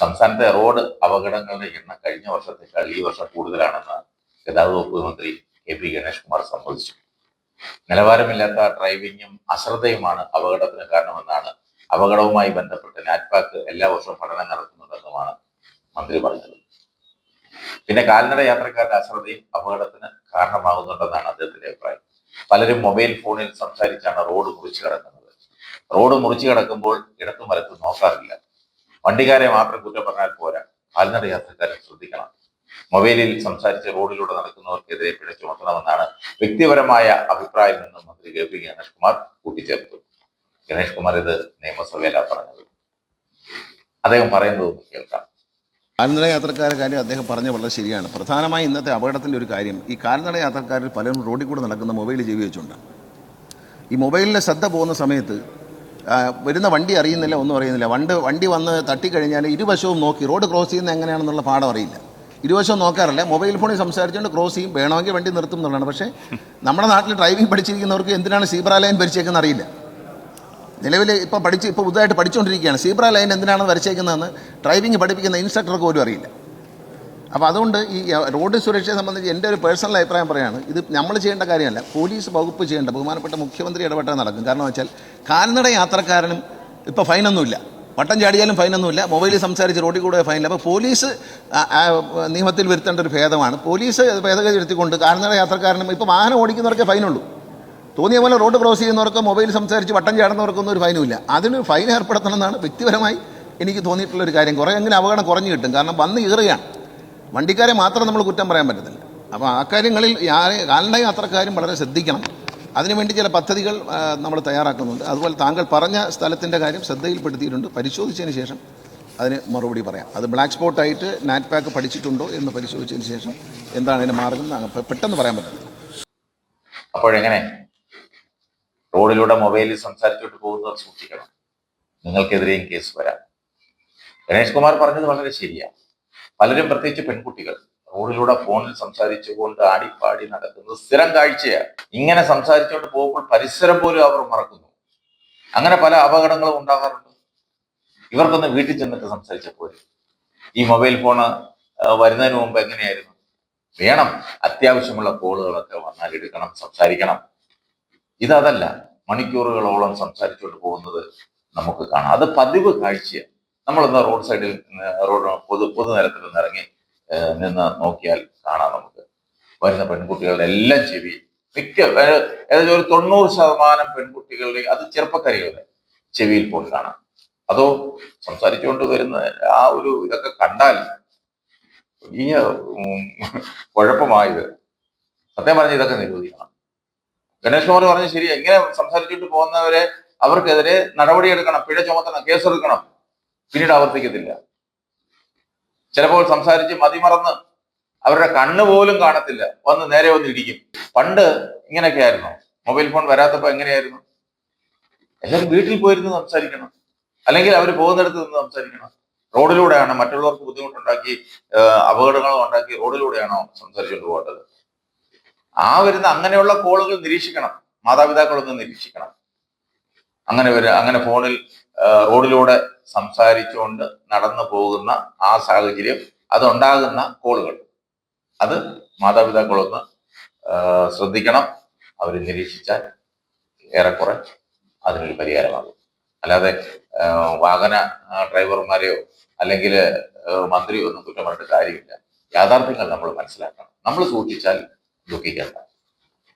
സംസ്ഥാനത്തെ റോഡ് അപകടങ്ങളുടെ എണ്ണം കഴിഞ്ഞ വർഷത്തേക്കാൾ ഈ വർഷം കൂടുതലാണെന്ന് ഗതാഗത വകുപ്പ് മന്ത്രി കെ പി ഗണേഷ് കുമാർ സമ്മതിച്ചു. നിലവാരമില്ലാത്ത ഡ്രൈവിംഗും അശ്രദ്ധയുമാണ് അപകടത്തിന് കാരണമെന്നാണ് അപകടവുമായി ബന്ധപ്പെട്ട് നാറ്റ്പാക്ക് എല്ലാ വർഷവും പഠനം നടത്തുന്നുണ്ടെന്നുമാണ് മന്ത്രി പറഞ്ഞത്. പിന്നെ കാൽനട യാത്രക്കാരുടെ അശ്രദ്ധയും അപകടത്തിന് കാരണമാകുന്നുണ്ടെന്നാണ് അദ്ദേഹത്തിന്റെ അഭിപ്രായം. പലരും മൊബൈൽ ഫോണിൽ സംസാരിച്ചാണ് റോഡ് മുറിച്ചു കിടക്കുന്നത്. റോഡ് മുറിച്ചു കിടക്കുമ്പോൾ ഇടത്തും വലത്തും നോക്കാറില്ല. വണ്ടിക്കാരെ മാത്രം കുറ്റം പറഞ്ഞാൽ പോരാ. കാൽനട യാത്രക്കാരെ ശ്രദ്ധിക്കണം. മൊബൈലിൽ സംസാരിച്ച് റോഡിലൂടെ നടക്കുന്നവർക്കെതിരെ പിഴ ചുമത്തണമെന്നാണ് വ്യക്തിപരമായ അഭിപ്രായം എന്ന് മന്ത്രി കെ പി ഗണേഷ് കുമാർ കൂട്ടിച്ചേർത്തു. ഗണേഷ് കുമാർ ഇത് നിയമസഭയിലാണ് പറഞ്ഞത്. അദ്ദേഹം പറയുന്നത് കേൾക്കാം. കാൽനട യാത്രക്കാരുടെ കാര്യം അദ്ദേഹം പറഞ്ഞ വളരെ ശരിയാണ്. പ്രധാനമായി ഇന്നത്തെ അപകടത്തിന്റെ ഒരു കാര്യം ഈ കാൽനട യാത്രക്കാരിൽ പലരും റോഡിൽ കൂടെ നടക്കുന്ന മൊബൈൽ ചെവി വെച്ചുകൊണ്ടാണ് ഈ മൊബൈലിലെ ശ്രദ്ധ പോകുന്ന സമയത്ത് വരുന്ന വണ്ടി അറിയുന്നില്ല ഒന്നും അറിയുന്നില്ല. വണ്ട് വണ്ടി വന്ന് തട്ടിക്കഴിഞ്ഞാൽ ഇരുവശവും നോക്കി. റോഡ് ക്രോസ് ചെയ്യുന്ന എങ്ങനെയാണെന്നുള്ള പാഠം അറിയില്ല. ഇരുവശവും നോക്കാറില്ല. മൊബൈൽ ഫോണിൽ സംസാരിച്ചുകൊണ്ട് ക്രോസ് ചെയ്യും. വേണമെങ്കിൽ വണ്ടി നിർത്തും എന്നുള്ളതാണ്. പക്ഷേ നമ്മുടെ നാട്ടിൽ ഡ്രൈവിംഗ് പഠിച്ചിരിക്കുന്നവർക്ക് എന്തിനാണ് സീബ്ര ലൈൻ വരച്ചേക്കുന്നത് അറിയില്ല. നിലവിൽ ഇപ്പോൾ പഠിച്ച് ഇപ്പോൾ പുതുതായിട്ട് പഠിച്ചുകൊണ്ടിരിക്കുകയാണ് സീബ്ര ലൈൻ എന്തിനാണ് വരച്ചേക്കുന്നതെന്ന് ഡ്രൈവിംഗ് പഠിപ്പിക്കുന്ന ഇൻസ്ട്രക്ടർക്ക് പോലും അറിയില്ല. അപ്പോൾ അതുകൊണ്ട് ഈ റോഡ് സുരക്ഷയെ സംബന്ധിച്ച് എന്റെ ഒരു പേഴ്സണൽ അഭിപ്രായം പറയാണ്. ഇത് നമ്മൾ ചെയ്യേണ്ട കാര്യമല്ല. പോലീസ് വകുപ്പ് ചെയ്യേണ്ട ബഹുമാനപ്പെട്ട മുഖ്യമന്ത്രി ഇടപെട്ടാൽ നടക്കും. കാരണം വെച്ചാൽ കാൽനട യാത്രക്കാരനും ഇപ്പോൾ ഫൈനൊന്നുമില്ല. വട്ടം ചാടിയാലും ഫൈനൊന്നുമില്ല. മൊബൈലിൽ സംസാരിച്ച് റോഡിൽ കൂടെ ഫൈനില്ല. അപ്പോൾ പോലീസ് നിയമത്തിൽ വരുത്തേണ്ട ഒരു ഭേദമാണ്. പോലീസ് ഭേദഗതി എടുത്തിക്കൊണ്ട് കാൽനട യാത്രക്കാരനും ഇപ്പോൾ വാഹനം ഓടിക്കുന്നവർക്കേ ഫൈനുള്ളൂ. തോന്നിയ പോലെ റോഡ് ക്രോസ് ചെയ്യുന്നവർക്ക് മൊബൈൽ സംസാരിച്ച് വട്ടം ചാടുന്നവർക്കൊന്നും ഒരു ഫൈനുമില്ല. അതിന് ഫൈൻ ഏർപ്പെടുത്തണമെന്നാണ് വ്യക്തിപരമായി എനിക്ക് തോന്നിയിട്ടുള്ള ഒരു കാര്യം. കുറേ എങ്ങനെ അപകടം കുറഞ്ഞു കിട്ടും. കാരണം വന്ന് കയറുകയാണ്. വണ്ടിക്കാരെ മാത്രം നമ്മൾ കുറ്റം പറയാൻ പറ്റത്തില്ല. അപ്പോൾ ആ കാര്യങ്ങളിൽ കാൽനട യാത്രക്കാരും വളരെ ശ്രദ്ധിക്കണം. അതിനുവേണ്ടി ചില പദ്ധതികൾ നമ്മൾ തയ്യാറാക്കുന്നുണ്ട്. അതുപോലെ താങ്കൾ പറഞ്ഞ സ്ഥലത്തിന്റെ കാര്യം ശ്രദ്ധയിൽപ്പെടുത്തിയിട്ടുണ്ട്. പരിശോധിച്ചതിന് ശേഷം അതിന് മറുപടി പറയാം. അത് ബ്ലാക്ക് സ്പോട്ടായിട്ട് നാറ്റ് പാക്ക് പഠിച്ചിട്ടുണ്ടോ എന്ന് പരിശോധിച്ചതിന് ശേഷം എന്താണ് അതിന്റെ മാർഗം പെട്ടെന്ന് പറയാൻ പറ്റത്തില്ല അപ്പോഴെങ്ങനെ? റോഡിലൂടെ മൊബൈലിൽ സംസാരിച്ചിട്ട് പോകുന്നവർ സൂക്ഷിക്കണം. നിങ്ങൾക്കെതിരെയും കേസ് വരാം. ഗണേഷ് കുമാർ പറഞ്ഞത് വളരെ ശരിയാണ്. പലരും പ്രത്യേകിച്ച് പെൺകുട്ടികൾ റോഡിലൂടെ ഫോണിൽ സംസാരിച്ചുകൊണ്ട് ആടിപ്പാടി നടക്കുന്നത് സ്ഥിരം കാഴ്ചയാണ്. ഇങ്ങനെ സംസാരിച്ചുകൊണ്ട് പോകുമ്പോൾ പരിസരം പോലും അവർ മറക്കുന്നു. അങ്ങനെ പല അപകടങ്ങളും ഉണ്ടാകാറുണ്ട്. ഇവർക്കൊന്ന് വീട്ടിൽ ചെന്നിട്ട് സംസാരിച്ചപ്പോൾ ഈ മൊബൈൽ ഫോണ് വരുന്നതിന് മുമ്പ് എങ്ങനെയായിരുന്നു? വേണം. അത്യാവശ്യമുള്ള കോളുകളൊക്കെ വന്നാൽ എടുക്കണം സംസാരിക്കണം. ഇതതല്ല. മണിക്കൂറുകളോളം സംസാരിച്ചുകൊണ്ട് പോകുന്നത് നമുക്ക് കാണാം. അത് പതിവ് കാഴ്ചയാണ്. നമ്മളൊന്ന് റോഡ് സൈഡിൽ റോഡ് പൊതു പൊതുനിരത്തിൽ നിന്ന് ഇറങ്ങി നിന്ന് നോക്കിയാൽ കാണാം നമുക്ക്. വരുന്ന പെൺകുട്ടികളുടെ എല്ലാം ചെവി. മിക്ക ഏകദേശം ഒരു തൊണ്ണൂറ് ശതമാനം പെൺകുട്ടികളുടെ അത് ചെറുപ്പക്കാരികളുടെ ചെവിയിൽ പോയി കാണാം. അതോ സംസാരിച്ചുകൊണ്ട് വരുന്ന ആ ഒരു ഇതൊക്കെ കണ്ടാൽ ഉം, കുഴപ്പമായത്. സത്യം പറഞ്ഞ ഇതൊക്കെ നിരോധിക്കണം. ഗണേഷ് കുമാർ പറഞ്ഞ ശരി എങ്ങനെ സംസാരിച്ചിട്ട് പോകുന്നവരെ അവർക്കെതിരെ നടപടിയെടുക്കണം പിഴ ചുമത്തണം കേസെടുക്കണം. പിന്നീട് ആവർത്തിക്കത്തില്ല. ചിലപ്പോൾ സംസാരിച്ച് മതിമറന്ന് അവരുടെ കണ്ണ് പോലും കാണത്തില്ല. വന്ന് നേരെ വന്ന് ഇടിക്കും പണ്ട് ഇങ്ങനെയൊക്കെ ആയിരുന്നു. മൊബൈൽ ഫോൺ വരാത്തപ്പോ എങ്ങനെയായിരുന്നു? എല്ലാവരും വീട്ടിൽ പോയിരുന്ന് സംസാരിക്കണം. അല്ലെങ്കിൽ അവർ പോകുന്നിടത്ത് നിന്ന് സംസാരിക്കണം. റോഡിലൂടെയാണ് മറ്റുള്ളവർക്ക് ബുദ്ധിമുട്ടുണ്ടാക്കി അപകടങ്ങൾ ഉണ്ടാക്കി റോഡിലൂടെയാണോ സംസാരിച്ചുകൊണ്ട് പോകേണ്ടത്. ആ വരുന്ന അങ്ങനെയുള്ള കോളുകൾ നിരീക്ഷിക്കണം. മാതാപിതാക്കളൊന്ന് നിരീക്ഷിക്കണം. അങ്ങനെ വരിക അങ്ങനെ ഫോണിൽ റോഡിലൂടെ സംസാരിച്ചുകൊണ്ട് നടന്നു പോകുന്ന ആ സാഹചര്യം അതുണ്ടാകുന്ന കോളുകൾ. അത് മാതാപിതാക്കളൊന്ന് ശ്രദ്ധിക്കണം. അവർ നിരീക്ഷിച്ചാൽ ഏറെക്കുറെ അതിനൊരു പരിഹാരമാകും. അല്ലാതെ വാഹന ഡ്രൈവർമാരെയോ അല്ലെങ്കിൽ മന്ത്രിയോ ഒന്നും കുറ്റം പറഞ്ഞിട്ട് കാര്യമില്ല. യാഥാർത്ഥ്യങ്ങൾ നമ്മൾ മനസ്സിലാക്കണം. നമ്മൾ സൂക്ഷിച്ചാൽ ദുഃഖിക്കേണ്ട.